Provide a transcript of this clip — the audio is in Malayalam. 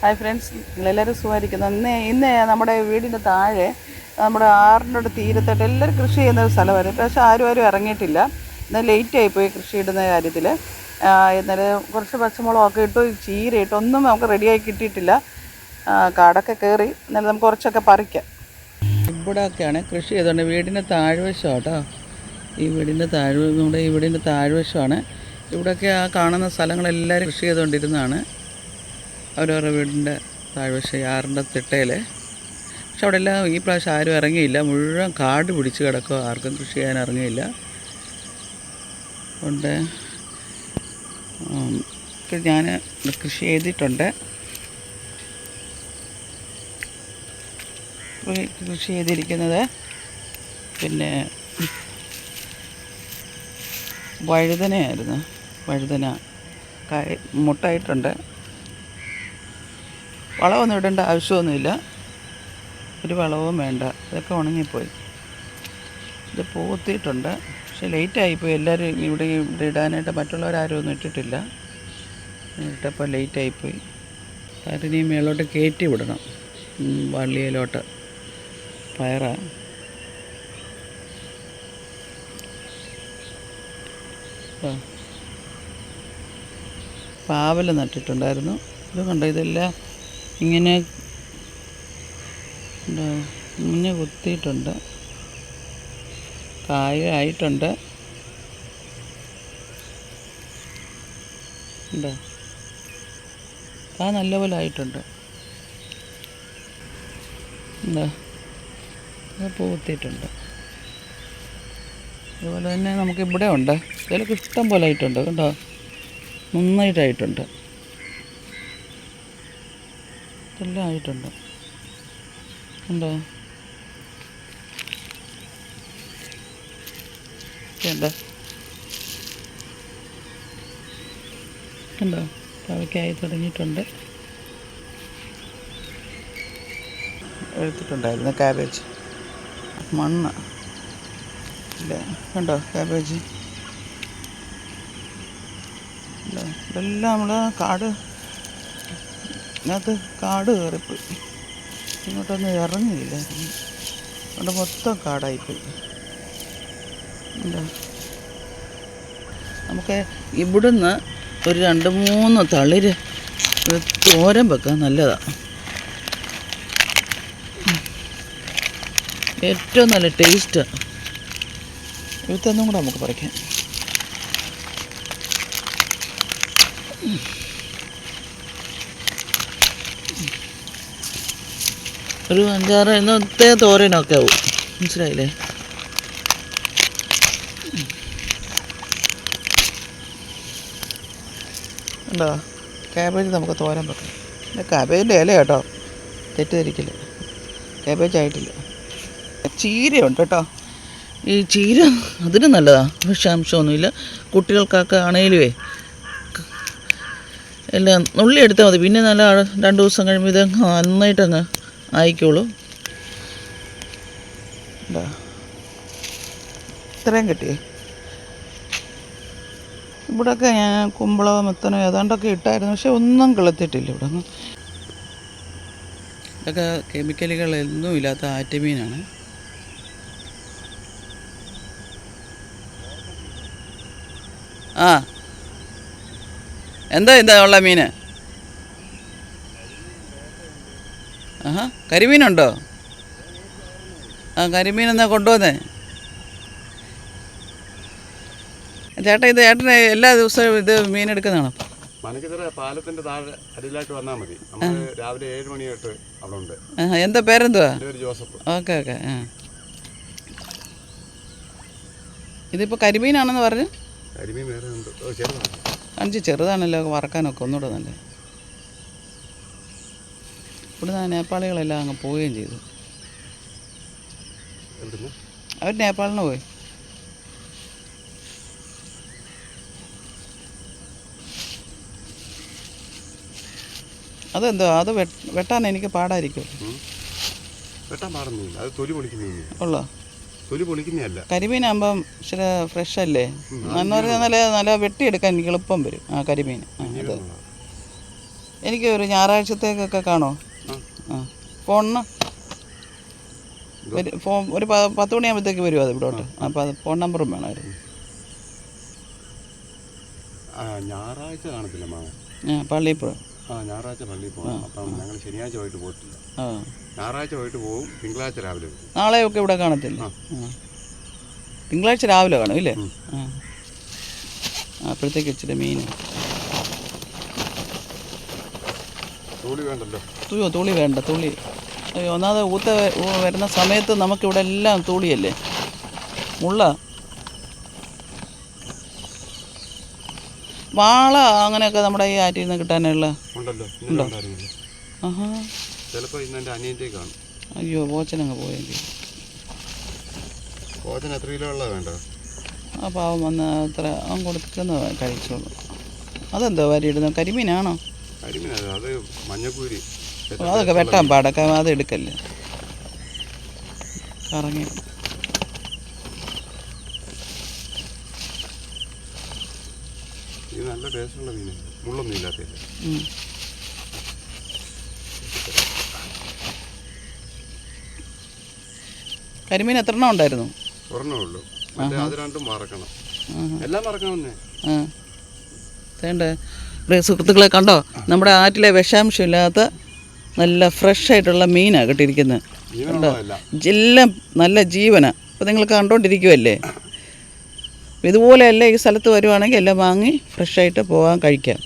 ഹായ് ഫ്രണ്ട്സ് നിങ്ങളെല്ലാവരും സുഖമായിരിക്കുന്നു. ഇന്ന് ഇന്ന് നമ്മുടെ വീടിന്റെ താഴെ നമ്മുടെ ആറിന്റെ തീരത്തായിട്ട് എല്ലാവരും കൃഷി ചെയ്യുന്ന ഒരു സ്ഥലമായിരുന്നു. പക്ഷേ ആരും ആരും ഇറങ്ങിയിട്ടില്ല. എന്നാൽ ലേറ്റ് ആയിപ്പോയി കൃഷി ഇടുന്ന കാര്യത്തിൽ. എന്നാൽ കുറച്ച് പച്ചമുളകൊക്കെ ഇട്ടു ചീര ഇട്ടു. ഒന്നും നമുക്ക് റെഡിയായി കിട്ടിയിട്ടില്ല. കാടൊക്കെ കയറി എന്നാലും നമുക്ക് കുറച്ചൊക്കെ പറിക്കാം. ഇവിടെയൊക്കെയാണ് കൃഷി ചെയ്തുകൊണ്ട് വീടിന്റെ താഴ്വശം കേട്ടോ ഈ വീടിന്റെ താഴ്വ നമ്മുടെ ഈ വീടിന്റെ താഴ്വശമാണ്. ഇവിടെയൊക്കെ ആ കാണുന്ന സ്ഥലങ്ങളെല്ലാവരും കൃഷി ചെയ്തുകൊണ്ടിരുന്നതാണ്. അവരവരുടെ വീടിന്റെ താഴ്വശ ആറിന്റെ തിട്ടയിൽ പക്ഷെ അവിടെ എല്ലാം ഈ പ്രാവശ്യം ആരും ഇറങ്ങിയില്ല. മുഴുവൻ കാട് പിടിച്ച് കിടക്കുക ആർക്കും കൃഷി ചെയ്യാൻ ഇറങ്ങിയില്ല. അതുകൊണ്ട് ഞാൻ കൃഷി ചെയ്തിട്ടുണ്ട്. കൃഷി ചെയ്തിരിക്കുന്നത് പിന്നെ വഴുതനയായിരുന്നു. വഴുതന. കായ മുട്ടായിട്ടുണ്ട്. വളമൊന്നും ഇടേണ്ട ആവശ്യമൊന്നുമില്ല. ഒരു വളവും വേണ്ട. ഇതൊക്കെ ഉണങ്ങിപ്പോയി. ഇത് പൂത്തിയിട്ടുണ്ട്. പക്ഷെ ലേറ്റ് ആയിപ്പോയി എല്ലാവരും ഇവിടെ ഇവിടെ ഇടാനായിട്ട് മറ്റുള്ളവരാരും ഒന്നും ഇട്ടിട്ടില്ല. ഇട്ടപ്പോൾ ലേറ്റ് ആയിപ്പോയി കാര്യം ഇനി മേളോട്ട് കയറ്റി വിടണം. വള്ളിയിലോട്ട്. പയറാ. ആ. പാവൽ നട്ടിട്ടുണ്ടായിരുന്നു. ഇത് കണ്ടോ ഇതെല്ലാം ഇങ്ങനെ മുന്നേ കുത്തിയിട്ടുണ്ട്. കായ ആയിട്ടുണ്ട് ഉണ്ടോ നല്ല നല്ലപോലെ ആയിട്ടുണ്ട്. എന്താ പൂ പൂത്തിയിട്ടുണ്ട് അതുപോലെ തന്നെ നമുക്ക് ഇവിടെ ഉണ്ട്. ഇതിലൊക്കെ ഇഷ്ടം പോലെ ആയിട്ടുണ്ട് കണ്ടോ? നന്നായിട്ടായിട്ടുണ്ട്. എല്ലാം ആയിട്ടുണ്ട്. ഉണ്ടോ എന്താ ഉണ്ടോ പാവയ്ക്കായി തുടങ്ങിയിട്ടുണ്ട്. എടുത്തിട്ടുണ്ടായിരുന്നു കാബേജ് മണ്ണ്. ഇല്ല? കണ്ടോ? ഇല്ല ഇതെല്ലാം നമ്മൾ കാട്. ഇതിനകത്ത് കാട് കയറിപ്പോയി. ഇങ്ങോട്ടൊന്നും ഇറങ്ങിയില്ല. അവിടെ മൊത്തം കാടായിപ്പോയി. നമുക്ക് ഇവിടുന്ന് ഒരു രണ്ട് മൂന്ന് തളിര് തോരൻ വെക്കാൻ നല്ലതാണ് ഏറ്റവും നല്ല ടേസ്റ്റ്. ഇവിടുത്തെ ഒന്നും കൂടെ നമുക്ക് പറിക്കാം. ഒരു അഞ്ചാറ് ഇന്നത്തെ തോരനൊക്കെ ആവും. മനസ്സിലായില്ലേ? ഉണ്ടോ കാബേജ് നമുക്ക് തോരൻ വെക്കാം. ഇത് ക്യാബേജിന്റെ ഇല കേട്ടോ. തെറ്റിദ്ധരിക്കില്ല. കാബേജ് ആയിട്ടില്ല. ചീരയുണ്ട് കേട്ടോ. ഈ ചീര അതിന് നല്ലതാണ് വിഷാംശമൊന്നുമില്ല. കുട്ടികൾക്കൊക്കെ ആണേലുവേ എല്ലാം ഉള്ളി എടുത്താൽ മതി. പിന്നെ നല്ല രണ്ട് ദിവസം കഴിയുമ്പോൾ ഇത് നന്നായിട്ടങ്ങ് ആയിക്കോളൂ. ഇതാ. ഇത്രയും കിട്ടിയേ? ഇവിടെയൊക്കെ ഞാൻ കുമ്പളോ മെത്തനോ ഏതാണ്ടൊക്കെ ഇട്ടായിരുന്നു. പക്ഷെ ഒന്നും കിളത്തിട്ടില്ല ഇവിടെ. ഇതൊക്കെ കെമിക്കലുകളൊന്നും ഇല്ലാത്ത ആറ്റമീനാണ്. ആ. എന്താ എന്താ ഉള്ള മീന് ആഹാ കരിമീനുണ്ടോ? ആ കരിമീൻ എന്നാ കൊണ്ടുവന്നേ? ചേട്ടാ ഇത് ചേട്ടന് എല്ലാ ദിവസവും ഇത് മീൻ എടുക്കുന്നതാണോ? മനക്കിതറ പാലത്തിന്റെ താഴെ അടിയിലായിട്ട് വന്നാൽ മതി. നമ്മൾ രാവിലെ ഏഴ് മണി തൊട്ട് അവിടെ ഉണ്ട് എന്താ പേരെന്തുവാ? ജോസഫ്. ഓക്കെ ഓക്കെ ഇതിപ്പോ ഇതിപ്പോൾ കരിമീനാണെന്ന് പറഞ്ഞു. കരിമീൻ വേറെ ഉണ്ട്. ഓ ചെറുതാണ്. അഞ്ച് ചെറുതാണല്ലോ വറക്കാനൊക്കെ ഒന്നുകൂടെ നല്ല ഇവിടുന്ന് ആ നേപ്പാളികളെല്ലാം അങ്ങ് പോവുകയും ചെയ്തു. അവർ നേപ്പാളിന് പോയി. അതെന്തോ അത് വെട്ടാൻ എനിക്ക് പാടായിരിക്കും. വെട്ടാൻ പാടുന്നില്ല അത് തൊലി ഉള്ളോ? തൊലി പൊളിക്കുന്നതല്ല. കരിമീനാകുമ്പം ഇച്ചിരി ഫ്രഷ് അല്ലേ? എന്ന് പറഞ്ഞാൽ നല്ല നല്ല വെട്ടിയെടുക്കാൻ എനിക്ക് എളുപ്പം വരും ആ കരിമീൻ. ആ അതെ. എനിക്ക് ഒരു ഞായറാഴ്ചത്തേക്കൊക്കെ കാണോ ആ. ഫോണിന് ഒരു പത്ത് മണിയാകുമ്പോഴത്തേക്ക് വരുമോ അത് ഇവിടോട്ട്? അപ്പോൾ അത് ഫോൺ നമ്പറും വേണമായിരുന്നു. ഞായറാഴ്ച കാണത്തില്ല മാങ്ങ ആ പള്ളിപ്പുറം ആ ഞായറാഴ്ച പള്ളിയിൽ പോകണം അപ്പം ഞങ്ങൾ ശനിയാഴ്ച പോയിട്ട് പോയിട്ടില്ല ഞായറാഴ്ച പോയിട്ട് പോകും തിങ്കളാഴ്ച രാവിലെ നാളെ ഒക്കെ ഇവിടെ കാണത്തില്ല? തിങ്കളാഴ്ച രാവിലെ കാണും ഇല്ലേ? അപ്പോഴത്തേക്ക് ഇച്ചിരി മീൻ. തുളി വേണ്ടല്ലോ. അയ്യോ തുളി വേണ്ട തുളി. അയ്യോ ഒന്നാമത് ഊത്ത വരുന്ന സമയത്ത് നമുക്കിവിടെ എല്ലാം തുളിയല്ലേ? മുള്ള. വാള അങ്ങനെയൊക്കെ നമ്മുടെ ഈ ആറ്റിൽ നിന്ന് കിട്ടാനുള്ള ഉണ്ടല്ലോ. ഇന്നലെ ഉണ്ടായിരുന്നില്ല ആഹാ. ചിലപ്പോൾ ഇന്ന് എന്റെ അനിയന്റെ കാണും. അയ്യോ ബോച്ചനങ്ങ് പോയെങ്കിൽ എത്ര കിലോ വേണ്ട ആ പാവം വന്ന് അത്ര അവൻ കൊടുക്കുന്ന കഴിച്ചോളൂ. അതെന്തോ വരിയിടുന്നത്? കരിമീനാണോ? അത് മഞ്ഞക്കൂരി അതൊക്കെ വെട്ടാൻ പാടൊക്കെ അത് എടുക്കല്ലേ? കറങ്ങി. ഇത് നല്ല ടേസ്റ്റുള്ള മീൻ മുള്ളൊന്നും ഇല്ലാത്തതില്ല ഉം. കരിമീൻ എത്ര എണ്ണം ഉണ്ടായിരുന്നു? ഒരെണ്ണേ ഉള്ളൂ. മറ്റേ അത് രണ്ടും മറക്കണം. എല്ലാം മറക്കണമെന്നേ പ്രിയ സുഹൃത്തുക്കളെ കണ്ടോ? നമ്മുടെ ആറ്റിലെ വിഷാംശമില്ലാത്ത നല്ല ഫ്രഷ് ആയിട്ടുള്ള മീനാണ് കിട്ടിയിരിക്കുന്നത്. എല്ലാം. നല്ല ജീവനാണ് അപ്പോൾ നിങ്ങൾ കണ്ടുകൊണ്ടിരിക്കുമല്ലേ ഇതുപോലെ ഇതുപോലെയല്ല ഈ സ്ഥലത്ത് വരുവാണെങ്കിൽ എല്ലാം വാങ്ങി ഫ്രഷായിട്ട് പോകാൻ കഴിക്കാം.